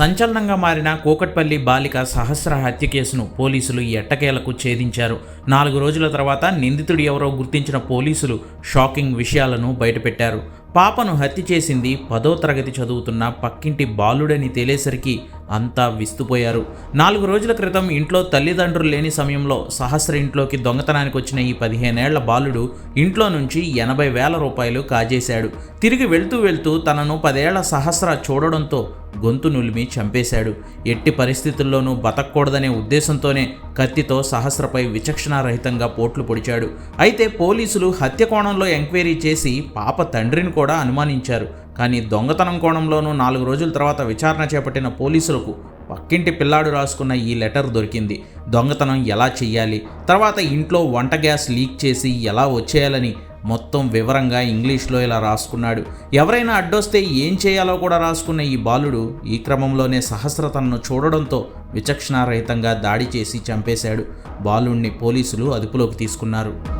సంచలనంగా మారిన కూకట్పల్లి బాలిక సహస్ర హత్య కేసును పోలీసులు ఎట్టకేలకు ఛేదించారు. నాలుగు రోజుల తర్వాత నిందితుడు ఎవరో గుర్తించిన పోలీసులు షాకింగ్ విషయాలను బయటపెట్టారు. పాపను హత్య చేసింది పదో తరగతి చదువుతున్న పక్కింటి బాలుడని తేలేసరికి అంతా విస్తుపోయారు. నాలుగు రోజుల క్రితం ఇంట్లో తల్లిదండ్రులు లేని సమయంలో సహస్ర ఇంట్లోకి దొంగతనానికి వచ్చిన ఈ పదిహేనేళ్ళ బాలుడు ఇంట్లో నుంచి ఎనభై వేల రూపాయలు కాజేశాడు. తిరిగి వెళ్తూ వెళ్తూ తనను పదేళ్ళ సహస్ర చూడడంతో గొంతు నులిమి చంపేశాడు. ఎట్టి పరిస్థితుల్లోనూ బతకూడదనే ఉద్దేశంతోనే కత్తితో సహస్రపై విచక్షణారహితంగా పోట్లు పొడిచాడు. అయితే పోలీసులు హత్య కోణంలో ఎంక్వైరీ చేసి పాప తండ్రిని కూడా అనుమానించారు. కానీ దొంగతనం కోణంలోనూ నాలుగు రోజుల తర్వాత విచారణ చేపట్టిన పోలీసులకు పక్కింటి పిల్లాడు రాసుకున్న ఈ లెటర్ దొరికింది. దొంగతనం ఎలా చెయ్యాలి? తర్వాత ఇంట్లో వంట గ్యాస్ లీక్ చేసి ఎలా వచ్చేయాలని మొత్తం వివరంగా ఇంగ్లీష్లో ఇలా రాసుకున్నాడు. ఎవరైనా అడ్డొస్తే ఏం చేయాలో కూడా రాసుకున్న ఈ బాలుడు ఈ క్రమంలోనే సహస్ర తనను చూడడంతో విచక్షణారహితంగా దాడి చేసి చంపేశాడు. బాలుణ్ణి పోలీసులు అదుపులోకి తీసుకున్నారు.